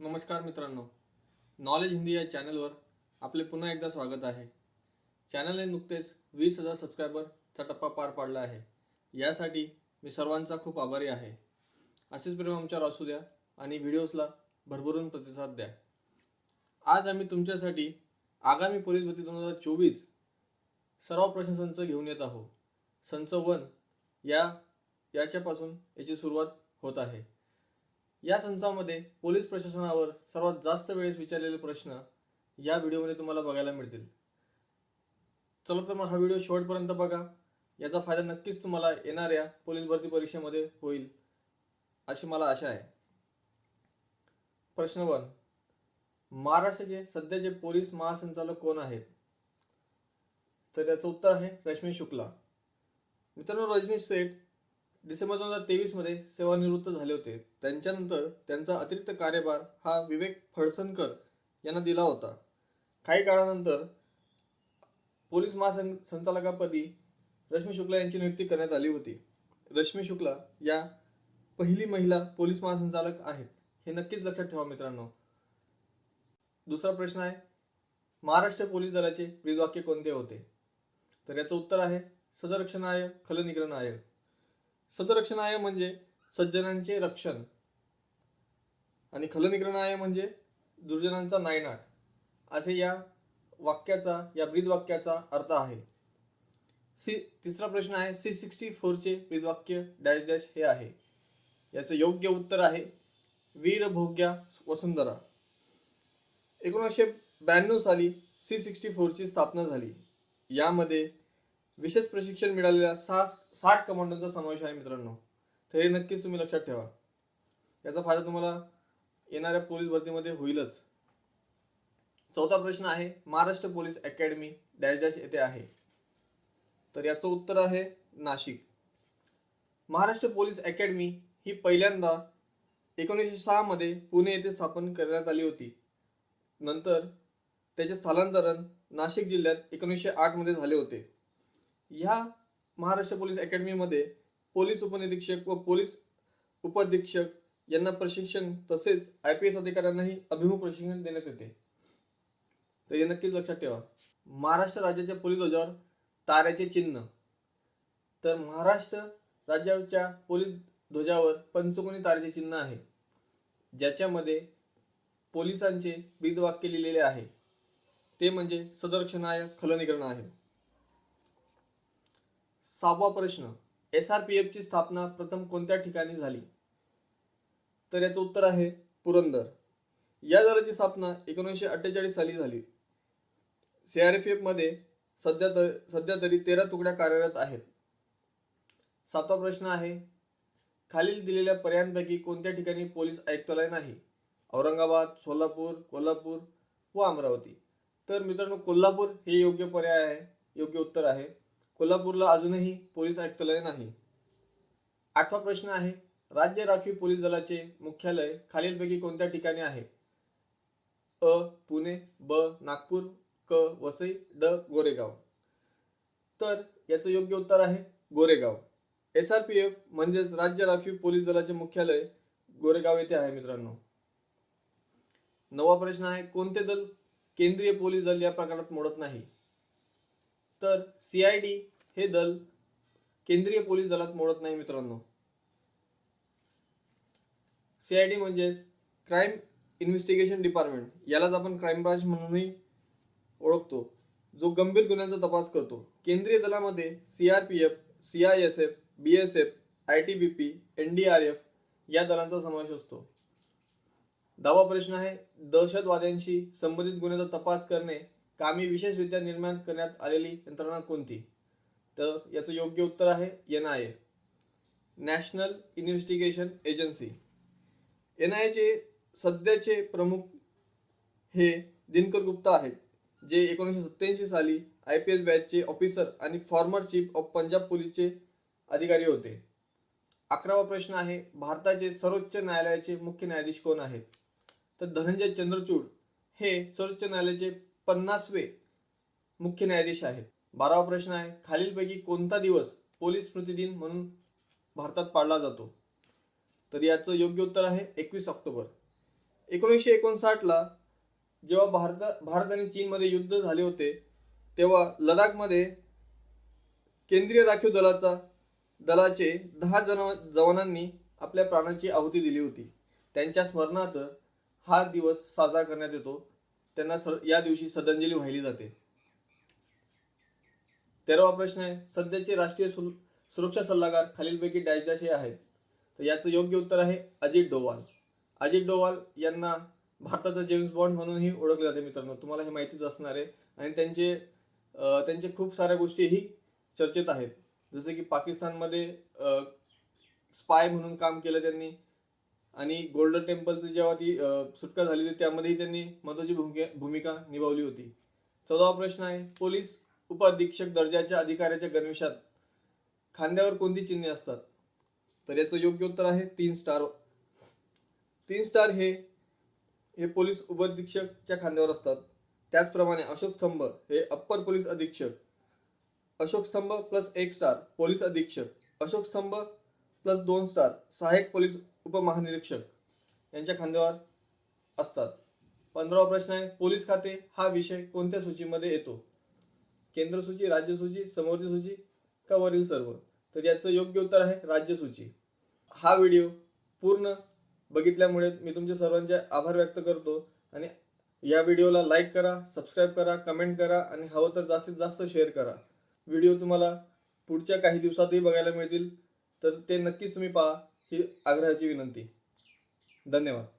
नमस्कार मित्रांनो. नॉलेज हिंदी या चॅनलवर आपले पुन्हा एकदा स्वागत आहे. चॅनलने नुकतेच वीस हजार सबस्क्रायबरचा टप्पा पार पाडला आहे. यासाठी मी सर्वांचा खूप आभारी आहे. असेच प्रेम आमच्यावर असू द्या आणि व्हिडिओजला भरभरून प्रतिसाद द्या. आज आम्ही तुमच्यासाठी आगामी पोलीस भरती दोन हजार चोवीस सर्व प्रश्न संच घेऊन येत आहोत. संच वन या याच्यापासून याची सुरुवात होत आहे. या संचामध्ये पोलीस प्रशासनावर सर्वात जास्त वेळेस विचारलेले प्रश्न या व्हिडिओमध्ये तुम्हाला बघायला मिळतील. चला तर मग हा व्हिडिओ शेवटपर्यंत बघा. याचा फायदा नक्कीच तुम्हाला येणाऱ्या पोलीस भरती परीक्षेमध्ये होईल अशी मला आशा आहे. प्रश्न वन महाराष्ट्राचे सध्याचे पोलीस महासंचालक कोण आहेत? तर याचं उत्तर आहे रश्मी शुक्ला. मित्रांनो रजनीश सेठ डिसेंबर दोन हजार तेवीसमध्ये सेवानिवृत्त झाले होते. त्यांच्यानंतर त्यांचा अतिरिक्त कार्यभार हा विवेक फडसनकर यांना दिला होता. काही काळानंतर पोलीस महासं संचालकापदी रश्मी शुक्ला यांची नियुक्ती करण्यात आली होती. रश्मी शुक्ला या पहिली महिला पोलीस महासंचालक आहेत हे नक्कीच लक्षात ठेवा मित्रांनो. दुसरा प्रश्न आहे महाराष्ट्र पोलीस दलाचे ब्रीदवाक्य कोणते होते? तर याचं उत्तर आहे सदरक्षणाय खलनिग्रहणाय. सदरक्षणाय म्हणजे सज्जनांचे रक्षण आणि खलनिग्रहणाय म्हणजे दुर्जनांचा नायनाट. असे या वाक्याचा या ब्रीदवाक्याचा अर्थ आहे. सी तिसरा प्रश्न आहे सी सिक्स्टी फोरचे ब्रीदवाक्य डॅश डॅश हे आहे. याचं योग्य उत्तर आहे वीरभोग्या वसुंधरा. एकोणीसशे ब्याण्णव साली सी सिक्स्टी फोरची स्थापना झाली. यामध्ये विशेष प्रशिक्षण मिळालेल्या सहा साठ कमांडोंचा समावेश आहे मित्रांनो. तर हे नक्कीच तुम्ही लक्षात ठेवा. याचा फायदा तुम्हाला येणाऱ्या पोलीस भरतीमध्ये होईलच. चौथा प्रश्न आहे Maharashtra police academy dash dash येथे आहे. तर याचं उत्तर आहे नाशिक. महाराष्ट्र पोलीस अकॅडमी ही पहिल्यांदा एकोणीसशे सहामध्ये पुणे येथे स्थापन करण्यात आली होती. नंतर त्याचे स्थलांतरण नाशिक जिल्ह्यात एकोणीसशे आठमध्ये झाले होते. ह्या महाराष्ट्र पोलीस अकॅडमीमध्ये पोलीस उपनिरीक्षक व पोलीस उपाधीक्षक यांना प्रशिक्षण तसेच आय पी एस अधिकाऱ्यांनाही अभिमुख प्रशिक्षण देण्यात येते. तर हे नक्कीच लक्षात ठेवा. महाराष्ट्र राज्याच्या पोलीस ध्वजावर ताऱ्याचे चिन्ह. तर महाराष्ट्र राज्याच्या पोलीस ध्वजावर पंचकोनी ताऱ्याचे चिन्ह आहे. ज्याच्यामध्ये पोलिसांचे ब्रीदवाक्य लिहिलेले आहे. ते म्हणजे सदरक्षणाय खलनीकरण आहे. सहावा प्रश्न. एस आर पी एफची स्थापना प्रथम कोणत्या ठिकाणी झाली? तर याचं उत्तर आहे पुरंदर. या दलाची स्थापना एकोणीसशे अठ्ठेचाळीस साली झाली. सी आर एफ एफमध्ये सध्या तर सध्या तरी तेरा तुकड्या कार्यरत आहेत. सातवा प्रश्न आहे खालील दिलेल्या पर्यायांपैकी कोणत्या ठिकाणी पोलीस आयुक्तालय नाही? औरंगाबाद सोलापूर कोल्हापूर व अमरावती. तर मित्रांनो कोल्हापूर हे योग्य पर्याय आहे योग्य उत्तर आहे. कोल्हापूरला अजूनही पोलीस आयुक्तालय नाही. आठवा प्रश्न आहे राज्य राखीव पोलीस दलाचे मुख्यालय खालीलपैकी कोणत्या ठिकाणी आहे? अ पुणे ब नागपूर क वसई ड गोरेगाव. तर याचं योग्य उत्तर आहे Goregaon. S R P F म्हणजेच राज्य राखीव पोलीस दलाचे मुख्यालय गोरेगाव येथे आहे मित्रांनो. नवा प्रश्न आहे कोणते दल केंद्रीय पोलीस दल या प्रकारात मोडत नाही? तर सी आय डी हे दल केंद्रीय पोलीस दलात मोडत नाही मित्रांनो. सी आय डी म्हणजेच क्राईम इन्व्हेस्टिगेशन डिपार्टमेंट यालाच आपण क्राईम ब्रांच म्हणूनही ओळखतो. जो गंभीर गुन्ह्यांचा तपास करतो. केंद्रीय दलामध्ये C R P F C I S F B S F I T B P N D R F या दलांचा समावेश असतो. दहावा प्रश्न आहे दहशतवाद्यांशी संबंधित गुन्ह्याचा तपास करणे कामी विशेषरित्या निर्माण करण्यात आलेली यंत्रणा कोणती? तर याचं योग्य उत्तर आहे N I A. National investigation agency. N I एचे सध्याचे प्रमुख हे दिनकर गुप्ता आहेत जे एकोणीसशे सत्त्याऐंशी साली आय पी एस बॅचचे ऑफिसर आणि फॉर्मर चीफ ऑफ पंजाब पोलीसचे अधिकारी होते. अकरावा प्रश्न आहे भारताचे सर्वोच्च न्यायालयाचे मुख्य न्यायाधीश कोण आहेत? तर धनंजय चंद्रचूड हे सर्वोच्च न्यायालयाचे पन्नासवे मुख्य न्यायाधीश आहेत. बारावा प्रश्न आहे खालीलपैकी कोणता दिवस पोलीस स्मृती दिन म्हणून भारतात पाळला जातो? तर याचं योग्य उत्तर आहे एकवीस ऑक्टोबर. एकोणीसशे एकोणसाठला जेव्हा भारत भारत आणि चीनमध्ये युद्ध झाले होते तेव्हा लडाखमध्ये केंद्रीय राखीव दलाचा दलाचे दहा जन जवानांनी आपल्या प्राणाची आहुती दिली होती. त्यांच्या स्मरणार्थ हा दिवस साजरा करण्यात येतो. त्यांना या दिवशी श्रद्धांजली वाहिली जाते. तेरावा प्रश्न आहे सध्याचे राष्ट्रीय सुरक्षा सल्लागार खालीलपैकी डॅश डॅश हे आहेत. तर याचं योग्य उत्तर आहे अजित डोवाल. अजित डोवाल यांना भारताचा जेम्स बॉन्ड म्हणूनही ओळखले जाते मित्रांनो. तुम्हाला हे माहितीच असणार आहे. आणि त्यांचे त्यांचे खूप साऱ्या गोष्टीही चर्चेत आहेत. जसे की पाकिस्तानमध्ये स्पाय म्हणून काम केलं त्यांनी. आणि गोल्डन टेम्पलची जेव्हा ती सुटका झाली होती त्यामध्येही त्यांनी महत्वाची भूमिका भूमिका निभावली होती. चौदावा प्रश्न आहे पोलीस उपअधीक्षक दर्जाच्या अधिकाऱ्याच्या गणवेशात खांद्यावर कोणती चिन्हे असतात? तर याचं योग्य उत्तर आहे तीन स्टार. तीन स्टार हे हे पोलीस उपअधीक्षकच्या खांद्यावर असतात. त्याचप्रमाणे अशोक स्तंभ हे अप्पर पोलीस अधीक्षक. अशोक स्तंभ प्लस एक स्टार पोलीस अधीक्षक. अशोक स्तंभ प्लस दोन स्टार सहाय्यक पोलीस उपमहानिरीक्षक यांच्या खांद्यावर असतात. पंधरावा प्रश्न आहे पोलीस खाते हा विषय कोणत्या सूचीमध्ये येतो? केंद्र सूची राज्य सूची समवर्ती सूची का वरील सर्व? तर याचं योग्य उत्तर आहे राज्य सूची. हा व्हिडिओ पूर्ण बघितल्यामुळे मी तुमच्या सर्वांचे आभार व्यक्त करतो आणि या व्हिडिओला लाईक करा सबस्क्राईब करा कमेंट करा आणि हवं तर जास्तीत जास्त शेअर करा. व्हिडिओ तुम्हाला पुढच्या काही दिवसातही बघायला मिळतील. तर ते नक्कीच तुम्ही पहा ही आग्रहाची विनंती. धन्यवाद.